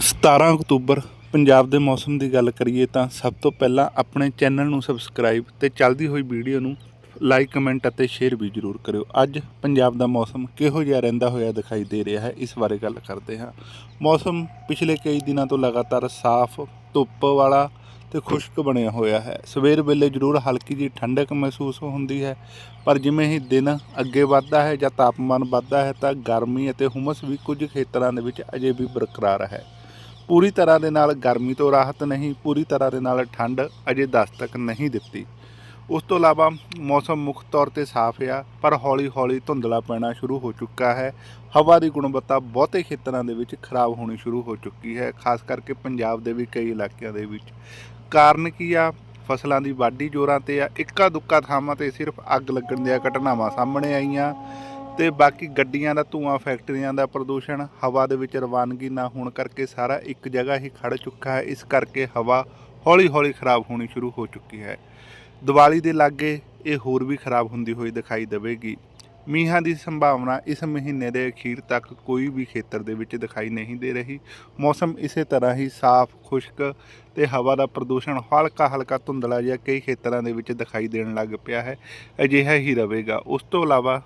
17 October Punjab ਦੇ ਮੌਸਮ ਦੀ ਗੱਲ ਕਰੀਏ ਤਾਂ ਸਭ ਤੋਂ ਪਹਿਲਾਂ ਆਪਣੇ ਚੈਨਲ ਨੂੰ ਸਬਸਕ੍ਰਾਈਬ ਤੇ ਚੱਲਦੀ ਹੋਈ ਵੀਡੀਓ ਨੂੰ ਲਾਈਕ, ਕਮੈਂਟ ਅਤੇ ਸ਼ੇਅਰ ਵੀ ਜ਼ਰੂਰ ਕਰਿਓ। ਅੱਜ ਪੰਜਾਬ ਦਾ ਮੌਸਮ ਕਿਹੋ ਜਿਹਾ ਰਹਿੰਦਾ ਹੋਇਆ ਦਿਖਾਈ ਦੇ ਰਿਹਾ ਹੈ, ਇਸ ਬਾਰੇ ਗੱਲ ਕਰਦੇ ਹਾਂ। ਮੌਸਮ ਪਿਛਲੇ ਕਈ ਦਿਨਾਂ ਤੋਂ ਲਗਾਤਾਰ ਸਾਫ਼, ਧੁੱਪ ਵਾਲਾ ਤੇ ਖੁਸ਼ਕ ਬਣਿਆ ਹੋਇਆ ਹੈ। ਸਵੇਰ ਵੇਲੇ ਜ਼ਰੂਰ ਹਲਕੀ ਜਿਹੀ ਠੰਡਕ ਮਹਿਸੂਸ ਹੁੰਦੀ ਹੈ, ਪਰ ਜਿਵੇਂ ਹੀ ਦਿਨ ਅੱਗੇ ਵੱਧਦਾ ਹੈ ਜਾਂ ਤਾਪਮਾਨ ਵੱਧਦਾ ਹੈ ਤਾਂ ਗਰਮੀ ਅਤੇ ਹੁਮਸ ਵੀ ਕੁਝ ਖੇਤਰਾਂ ਦੇ ਵਿੱਚ ਅਜੇ ਵੀ ਬਰਕਰਾਰ ਹੈ। ਪੂਰੀ ਤਰ੍ਹਾਂ ਦੇ ਨਾਲ ਗਰਮੀ ਤੋਂ ਰਾਹਤ ਨਹੀਂ, ਪੂਰੀ ਤਰ੍ਹਾਂ ਦੇ ਨਾਲ ਠੰਡ ਅਜੇ ਦਸਤਕ ਨਹੀਂ ਦਿੱਤੀ। ਉਸ ਤੋਂ ਇਲਾਵਾ ਮੌਸਮ ਮੁੱਖ ਤੌਰ ਤੇ ਸਾਫ਼ ਆ ਪਰ ਹੌਲੀ-ਹੌਲੀ ਧੁੰਦਲਾ ਪੈਣਾ ਸ਼ੁਰੂ ਹੋ ਚੁੱਕਾ ਹੈ। ਹਵਾ ਦੀ ਗੁਣਵੱਤਾ ਬਹੁਤੇ ਖੇਤਰਾਂ ਦੇ ਵਿੱਚ ਖਰਾਬ ਹੋਣੀ ਸ਼ੁਰੂ ਹੋ ਚੁੱਕੀ ਹੈ, ਖਾਸ ਕਰਕੇ ਪੰਜਾਬ ਦੇ ਵੀ ਕਈ ਇਲਾਕਿਆਂ ਦੇ ਵਿੱਚ। ਕਾਰਨ ਕੀ ਆ? ਫਸਲਾਂ ਦੀ ਵਾਢੀ ਜੋਰਾਂ ਤੇ ਆ ਇੱਕਾ ਦੁੱਕਾ ਥਾਵਾਂ ਤੇ ਸਿਰਫ ਅੱਗ ਲੱਗਣ ਦੀਆਂ ਘਟਨਾਵਾਂ ਸਾਹਮਣੇ ਆਈਆਂ। ਤੇ ਬਾਕੀ ਗੱਡੀਆਂ ਦਾ ਧੂਆਂ, ਫੈਕਟਰੀਆਂ ਦਾ ਪ੍ਰਦੂਸ਼ਣ, ਹਵਾ ਦੇ ਵਿੱਚ ਰਵਾਨਗੀ ਨਾ ਹੋਣ ਕਰਕੇ ਸਾਰਾ ਇੱਕ ਜਗ੍ਹਾ ਹੀ ਖੜ ਚੁੱਕਾ ਹੈ। ਇਸ ਕਰਕੇ ਹਵਾ ਹੌਲੀ-ਹੌਲੀ ਖਰਾਬ ਹੋਣੀ ਸ਼ੁਰੂ ਹੋ ਚੁੱਕੀ ਹੈ। ਦੀਵਾਲੀ ਦੇ ਲਾਗੇ ਇਹ ਹੋਰ ਵੀ ਖਰਾਬ ਹੁੰਦੀ ਹੋਈ ਦਿਖਾਈ ਦੇਵੇਗੀ। ਮੀਂਹਾਂ ਦੀ ਸੰਭਾਵਨਾ ਇਸ ਮਹੀਨੇ ਦੇ ਅਖੀਰ ਤੱਕ ਕੋਈ ਵੀ ਖੇਤਰ ਦੇ ਵਿੱਚ ਦਿਖਾਈ ਨਹੀਂ ਦੇ ਰਹੀ। ਮੌਸਮ ਇਸੇ ਤਰ੍ਹਾਂ ਹੀ ਸਾਫ਼, ਖੁਸ਼ਕ ਤੇ ਹਵਾ ਦਾ ਪ੍ਰਦੂਸ਼ਣ ਹਲਕਾ ਹਲਕਾ ਧੁੰਦਲਾ ਜਿਹਾ ਕਈ ਖੇਤਰਾਂ ਦੇ ਵਿੱਚ ਦਿਖਾਈ ਦੇਣ ਲੱਗ ਪਿਆ ਹੈ। ਅਜਿਹਾ ਹੀ ਰਹੇਗਾ। ਉਸ ਤੋਂ ਇਲਾਵਾ